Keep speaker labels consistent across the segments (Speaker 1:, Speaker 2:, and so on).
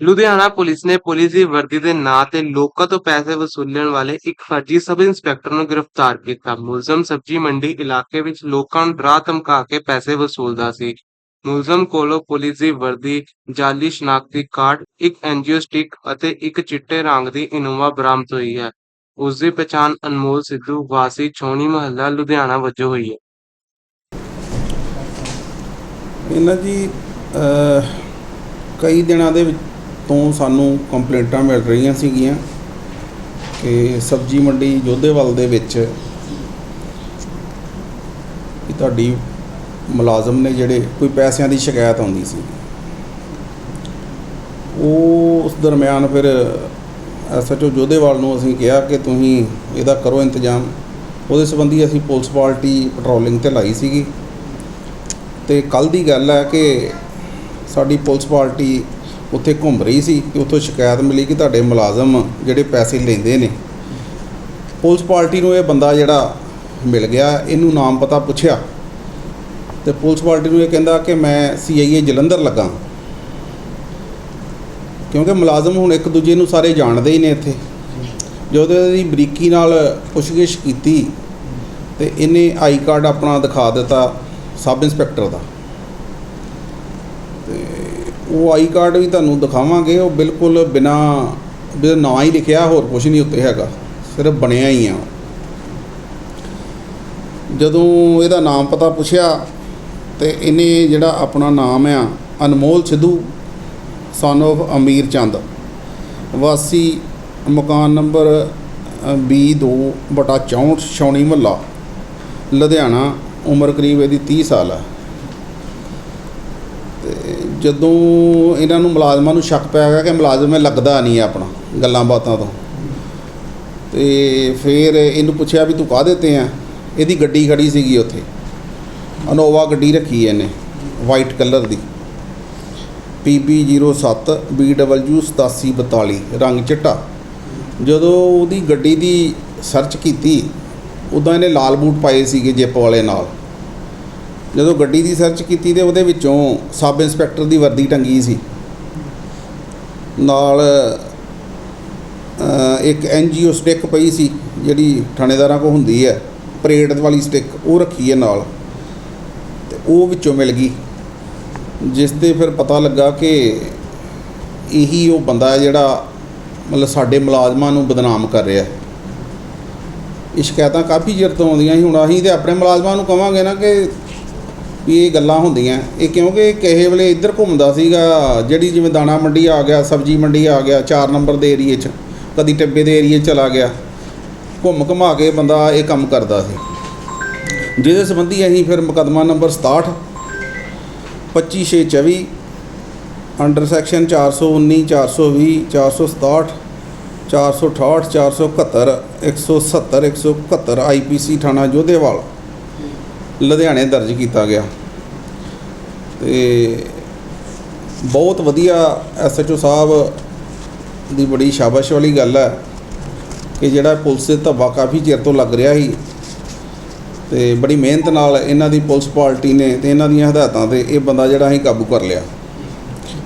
Speaker 1: Ludhiana police ਨੇ police ਦੀ ਵਰਦੀ ਦੇ ਨਾਂ ਤੇ ਲੋਕਾਂ ਤੋਂ ਪੈਸੇ ਵਸੂਲਣ ਵਾਲੇ ਇੱਕ ਫਰਜ਼ੀ ਸਬ ਇੰਸਪੈਕਟਰ ਨੂੰ ਗ੍ਰਿਫਤਾਰ ਕੀਤਾ। ਮੁਲਜ਼ਮ ਸਬਜ਼ੀ ਮੰਡੀ ਇਲਾਕੇ ਵਿੱਚ ਲੋਕਾਂ ਨੂੰ ਡਰਾ ਧਮਕਾ ਕੇ ਪੈਸੇ ਵਸੂਲਦਾ ਸੀ। ਮੁਲਜ਼ਮ ਕੋਲੋਂ ਪੁਲਿਸ ਦੀ ਵਰਦੀ, ਜਾਲੀ ਸ਼ਨਾਖਤੀ ਕਾਰਡ, ਇੱਕ ਐਨਜੀਓ ਸਟਿੱਕ ਅਤੇ ਇੱਕ ਚਿੱਟੇ ਰੰਗ ਦੀ ਇਨੋਵਾ ਬਰਾਮਦ ਹੋਈ ਹੈ। ਉਸ ਦੀ ਪਛਾਣ ਅਨਮੋਲ ਸਿੱਧੂ ਵਾਸੀ ਛੋਣੀ ਮਹੱਲਾ ਲੁਧਿਆਣਾ ਵਜੋਂ ਹੋਈ ਹੈ।
Speaker 2: ਇਹਨਾਂ ਜੀ ਕਈ ਦਿਨਾਂ ਦੇ ਵਿੱਚ ਤੋਂ ਸਾਨੂੰ ਕੰਪਲੇਂਟਾਂ ਮਿਲ ਰਹੀਆਂ ਸੀਗੀਆਂ ਕਿ ਸਬਜ਼ੀ ਮੰਡੀ ਯੋਧੇਵਾਲ ਦੇ ਵਿੱਚ ਕਿ ਤੁਹਾਡੀ ਮੁਲਾਜ਼ਮ ਨੇ ਜਿਹੜੇ ਕੋਈ ਪੈਸਿਆਂ ਦੀ ਸ਼ਿਕਾਇਤ ਆਉਂਦੀ ਸੀ। ਉਹ ਉਸ ਦਰਮਿਆਨ ਫਿਰ ਐਸਐਚਓ ਜੋਧੇਵਾਲ ਨੂੰ ਅਸੀਂ ਕਿਹਾ ਕਿ ਤੁਸੀਂ ਇਹਦਾ ਕਰੋ ਇੰਤਜ਼ਾਮ। ਉਹਦੇ ਸੰਬੰਧੀ ਅਸੀਂ ਪੁਲਿਸ ਪਾਰਟੀ ਪੈਟਰੋਲਿੰਗ ਤੇ ਲਾਈ ਸੀਗੀ। ਤੇ ਕੱਲ ਦੀ ਗੱਲ ਹੈ ਕਿ ਸਾਡੀ ਪੁਲਿਸ ਪਾਰਟੀ ਉੱਥੇ ਘੁੰਮ ਰਹੀ ਸੀ ਕਿ ਉੱਥੋਂ ਸ਼ਿਕਾਇਤ ਮਿਲੀ ਕਿ ਤੁਹਾਡੇ ਮੁਲਾਜ਼ਮ ਜਿਹੜੇ ਪੈਸੇ ਲੈਂਦੇ ਨੇ, ਪੁਲਿਸ ਪਾਰਟੀ ਨੂੰ ਇਹ ਬੰਦਾ ਜਿਹੜਾ ਮਿਲ ਗਿਆ, ਇਹਨੂੰ ਨਾਮ ਪਤਾ ਪੁੱਛਿਆ ਤੇ ਪੁਲਿਸ ਪਾਰਟੀ ਨੂੰ ਇਹ ਕਹਿੰਦਾ ਕਿ ਮੈਂ ਸੀਆਈਏ ਜਲੰਧਰ ਲੱਗਾ। ਕਿਉਂਕਿ ਮੁਲਾਜ਼ਮ ਹੁਣ ਇੱਕ ਦੂਜੇ ਨੂੰ ਸਾਰੇ ਜਾਣਦੇ ਹੀ ਨੇ ਇੱਥੇ। ਜਦੋਂ ਇਹਦੀ ਬਰੀਕੀ ਨਾਲ ਪੁੱਛਗਿੱਛ ਕੀਤੀ ਤੇ ਇਹਨੇ ਆਈ ਕਾਰਡ ਆਪਣਾ ਦਿਖਾ ਦਿੱਤਾ ਸਬ ਇੰਸਪੈਕਟਰ ਦਾ। ਉਹ ਆਈ ਕਾਰਡ ਵੀ ਤੁਹਾਨੂੰ ਦਿਖਾਵਾਂਗੇ, ਉਹ ਬਿਲਕੁਲ ਬਿਨਾ ਨਾਂ ਹੀ ਲਿਖਿਆ, ਹੋਰ ਕੁਝ ਨਹੀਂ ਉੱਤੇ ਹੈਗਾ, ਸਿਰਫ ਬਣਿਆ ਹੀ ਆ। ਜਦੋਂ ਇਹਦਾ ਨਾਮ ਪਤਾ ਪੁੱਛਿਆ, ਤੇ ਇਹਨੇ ਜਿਹੜਾ ਆਪਣਾ ਨਾਮ ਆ, ਅਨਮੋਲ ਸਿੱਧੂ ਸਨ of ਅਮੀਰ ਚੰਦ, ਵਾਸੀ ਮਕਾਨ ਨੰਬਰ B2 ਬਟਾ 64 ਛਾਉਣੀ ਮਹੱਲਾ, ਲੁਧਿਆਣਾ, ਉਮਰ ਕਰੀਬ ਇਹਦੀ 30 ਸਾਲ ਆ। ਜਦੋਂ ਇਹਨਾਂ ਨੂੰ ਮੁਲਾਜ਼ਮਾਂ ਨੂੰ ਸ਼ੱਕ ਪਿਆ ਗਿਆ ਕਿ ਮੁਲਾਜ਼ਮ ਇਹ ਲੱਗਦਾ ਨਹੀਂ ਆ ਆਪਣਾ ਗੱਲਾਂ ਬਾਤਾਂ ਤੋਂ। ਤੇ ਫਿਰ ਇਹਨੂੰ ਪੁੱਛਿਆ ਵੀ ਤੂੰ ਕਾਹਦੇ ਤੇ ਆ? ਇਹਦੀ ਗੱਡੀ ਖੜੀ ਸੀਗੀ ਉੱਥੇ। ਅਨੋਵਾ ਗੱਡੀ ਰੱਖੀ ਇਹਨੇ ਵਾਈਟ ਕਲਰ ਦੀ। PB07 BW 8742 ਰੰਗ ਚਿੱਟਾ। ਜਦੋਂ ਉਹਦੀ ਗੱਡੀ ਦੀ ਸਰਚ ਕੀਤੀ, ਉਦਾਂ ਇਹਨੇ ਲਾਲ ਬੂਟ ਪਾਏ ਸੀਗੇ ਜਿੱਪ ਵਾਲੇ ਨਾਲ। ਜਦੋਂ ਗੱਡੀ ਦੀ ਸਰਚ ਕੀਤੀ ਤੇ ਉਹਦੇ ਵਿੱਚੋਂ ਸਬ ਇੰਸਪੈਕਟਰ ਦੀ ਵਰਦੀ ਟੰਗੀ ਸੀ। ਨਾਲ ਅ, ਇੱਕ ਐਨਜੀਓ ਸਟਿੱਕ ਪਈ ਸੀ ਜਿਹੜੀ ਥਾਣੇਦਾਰਾਂ ਕੋ ਹੁੰਦੀ ਹੈ ਪਰੇਡ ਵਾਲੀ ਸਟਿੱਕ ਉਹ ਰੱਖੀ ਹੈ ਨਾਲ। ਤੇ ਉਹ ਵਿੱਚੋਂ ਮਿਲ ਗਈ। ਜਿਸ ਤੇ ਫਿਰ ਪਤਾ ਲੱਗਾ ਕਿ ਇਹੀ ਉਹ ਬੰਦਾ ਹੈ ਜਿਹੜਾ ਮਤਲਬ ਸਾਡੇ ਮੁਲਾਜ਼ਮਾਂ ਨੂੰ ਬਦਨਾਮ ਕਰ ਰਿਹਾ ਇਹ ਸ਼ਿਕਾਇਤਾਂ ਕਾਫੀ ਚਿਰ ਤੋਂ ਆਉਂਦੀਆਂ ਸੀ ਹੁਣ ਅਸੀਂ ਤੇ ਆਪਣੇ ਮੁਲਾਜ਼ਮਾਂ ਨੂੰ ਕਵਾਂਗੇ ਨਾ ਕਿ ਵੀ ਇਹ ਗੱਲਾਂ ਹੁੰਦੀਆਂ। ਇਹ ਕਿਉਂਕਿ ਕਿਸੇ ਵੇਲੇ ਇੱਧਰ ਘੁੰਮਦਾ ਸੀਗਾ, ਜਿਹੜੀ ਜਿਵੇਂ ਦਾਣਾ ਮੰਡੀ ਆ ਗਿਆ, ਸਬਜ਼ੀ ਮੰਡੀ ਆ ਗਿਆ 4 ਨੰਬਰ ਦੇ ਏਰੀਏ 'ਚ, ਕਦੀ ਟੱਬੇ ਦੇ ਏਰੀਏ 'ਚ ਚਲਾ ਗਿਆ। ਘੁੰਮ ਘੁਮਾ ਕੇ ਬੰਦਾ ਇਹ ਕੰਮ ਕਰਦਾ ਸੀ। ਜਿਹਦੇ ਸੰਬੰਧੀ ਅਸੀਂ ਫਿਰ ਮੁਕੱਦਮਾ ਨੰਬਰ 67 25624 ਅੰਡਰ ਸੈਕਸ਼ਨ 419 420 467 468 471 170 171 ਆਈਪੀਸੀ ਥਾਣਾ ਜੋਧੇਵਾਲ। ਲੁਧਿਆਣੇ ਦਰਜ ਕੀਤਾ ਗਿਆ। ਤੇ ਬਹੁਤ ਵਧੀਆ ਐਸਐਚਓ ਸਾਹਿਬ ਦੀ ਬੜੀ ਸ਼ਾਬਾਸ਼ ਵਾਲੀ ਗੱਲ ਹੈ ਕਿ ਜਿਹੜਾ ਪੁਲਿਸ ਦੇ ਧੱਬਾ ਕਾਫੀ ਚਿਰ ਤੋਂ ਲੱਗ ਰਿਹਾ ਸੀ ਤੇ ਬੜੀ ਮਿਹਨਤ ਨਾਲ ਇਹਨਾਂ ਦੀ ਪੁਲਿਸ ਪਾਰਟੀ ਨੇ ਤੇ ਇਹਨਾਂ ਦੀਆਂ ਹਦਾਇਤਾਂ ਤੇ ਇਹ ਬੰਦਾ ਜਿਹੜਾ ਅਸੀਂ ਕਾਬੂ ਕਰ ਲਿਆ।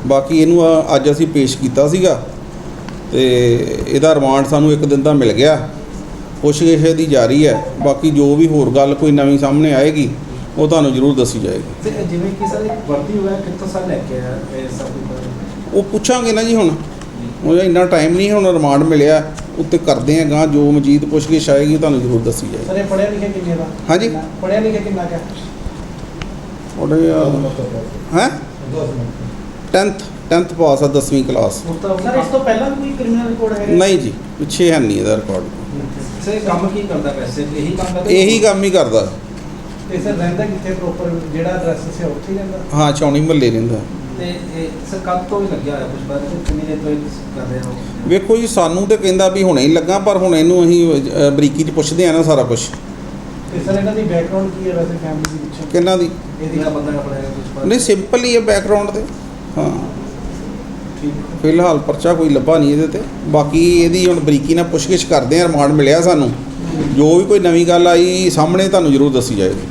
Speaker 2: ਬਾਕੀ ਇਹਨੂੰ ਅੱਜ ਅਸੀਂ ਪੇਸ਼ ਕੀਤਾ ਸੀਗਾ ਤੇ ਇਹਦਾ ਰਿਮਾਂਡ ਸਾਨੂੰ ਇੱਕ ਦਿਨ ਦਾ ਮਿਲ ਗਿਆ। ਪੁੱਛਗਿੱਛ ਦੀ ਜਾਰੀ ਹੈ। ਬਾਕੀ ਜੋ ਵੀ ਹੋਰ ਗੱਲ ਕੋਈ ਨਵੀਂ ਸਾਹਮਣੇ ਆਏਗੀ ਉਹ ਤੁਹਾਨੂੰ ਜ਼ਰੂਰ ਦੱਸੀ ਜਾਏਗੀ।
Speaker 3: ਤੇ ਜਿਵੇਂ ਕਿ ਸਰ ਇੱਕ ਵਰਦੀ ਹੋਇਆ ਕਿੱਥੋਂ ਸਰ ਲੈ ਕੇ ਆਇਆ ਇਹ ਸਭ ਕੁਝ
Speaker 2: ਉਹ ਪੁੱਛਾਂਗੇ ਨਾ ਜੀ ਹੁਣ। ਉਹ ਇੰਨਾ ਟਾਈਮ ਨਹੀਂ ਹੁਣ ਰਿਮਾਂਡ ਮਿਲਿਆ ਉੱਤੇ ਕਰਦੇ ਆ ਗਾਂ ਜੋ ਮਜੀਦ ਪੁੱਛਗਿੱਛ ਆਏਗੀ ਤੁਹਾਨੂੰ ਜ਼ਰੂਰ ਦੱਸੀ ਜਾਏਗੀ।
Speaker 3: ਸਰ ਇਹ ਪੜਿਆ ਲਿਖਿਆ ਕਿੰਨੇ ਦਾ?
Speaker 2: ਹਾਂਜੀ।
Speaker 3: ਪੜਿਆ ਲਿਖਿਆ ਕਿੰਨਾ ਕਾ
Speaker 2: ਉਹਦੇ ਹੈ? 10th 10th ਪਾਸ ਆ 10ਵੀਂ ਕਲਾਸ।
Speaker 3: ਸਰ ਇਸ ਤੋਂ ਪਹਿਲਾਂ ਕੋਈ ਕ੍ਰਿਮੀਨਲ ਰਿਕਾਰਡ ਹੈ
Speaker 2: ਨਹੀਂ ਜੀ ਪਿੱਛੇ ਹੈ ਨਹੀਂ ਇਹਦਾ ਰਿਕਾਰਡ
Speaker 3: ਸਰ ਇਹ ਕੰਮ ਕੀ ਕਰਦਾ ਵੈਸੇ? ਇਹੀ ਕੰਮ ਕਰਦਾ
Speaker 2: ਇਹੀ ਕੰਮ ਹੀ ਕਰਦਾ।
Speaker 3: ਤੇ ਸਰ ਰਹਿੰਦਾ ਕਿੱਥੇ ਪ੍ਰੋਪਰ ਜਿਹੜਾ ਐਡਰੈਸ ਸੀ ਉੱਥੇ ਹੀ ਰਹਿੰਦਾ?
Speaker 2: ਹਾਂ ਚੌਣੀ ਮਹੱਲੇ ਰਹਿੰਦਾ।
Speaker 3: ਤੇ ਇਹ ਸਰ ਕਦ ਤੋਂ ਵੀ ਲੱਗਿਆ ਹੋਇਆ ਕੁਝ ਬਾਰੇ ਕਿੰਨੀ ਦੇਰ ਤੋਂ ਇਹ ਕਰ ਰਹੇ ਹੋ?
Speaker 2: ਵੇਖੋ ਜੀ ਸਾਨੂੰ ਤੇ ਕਹਿੰਦਾ ਵੀ ਹੁਣੇ ਹੀ ਲੱਗਾ ਪਰ ਹੁਣ ਇਹਨੂੰ ਅਸੀਂ ਅ, ਬਰੀਕੀ 'ਚ ਪੁੱਛਦੇ ਆ ਨਾ ਸਾਰਾ ਕੁਝ
Speaker 3: ਤੇ ਸਰ ਇਹਨਾਂ ਦੀ ਬੈਕਗ੍ਰਾਉਂਡ ਕੀ ਹੈ ਵੈਸੇ ਫੈਮਿਲੀ ਦੇ ਵਿੱਚ?
Speaker 2: ਕਿੰਨਾ ਦੀ?
Speaker 3: ਇਹਦੀ ਦਾ ਬੰਦਾ ਦਾ ਪੜਿਆ ਕੁਝ
Speaker 2: ਨਹੀਂ ਸਿੰਪਲ ਹੀ ਹੈ ਬੈਕਗ੍ਰਾਉਂਡ ਤੇ। ਹਾਂ
Speaker 3: ਠੀਕ ਹੈ।
Speaker 2: ਫਿਲਹਾਲ ਪਰਚਾ ਕੋਈ ਲੱਭਾ ਨਹੀਂ ਇਹਦੇ ਤੇ। ਬਾਕੀ ਇਹਦੀ ਹੁਣ ਬਰੀਕੀ ਨਾਲ ਪੁੱਛਗਿੱਛ ਕਰਦੇ ਆ, ਰਿਮਾਂਡ ਮਿਲਿਆ ਸਾਨੂੰ। ਜੋ ਵੀ ਕੋਈ ਨਵੀਂ ਗੱਲ ਆਈ, ਸਾਹਮਣੇ ਤੁਹਾਨੂੰ ਜ਼ਰੂਰ ਦੱਸੀ ਜਾਏਗੀ।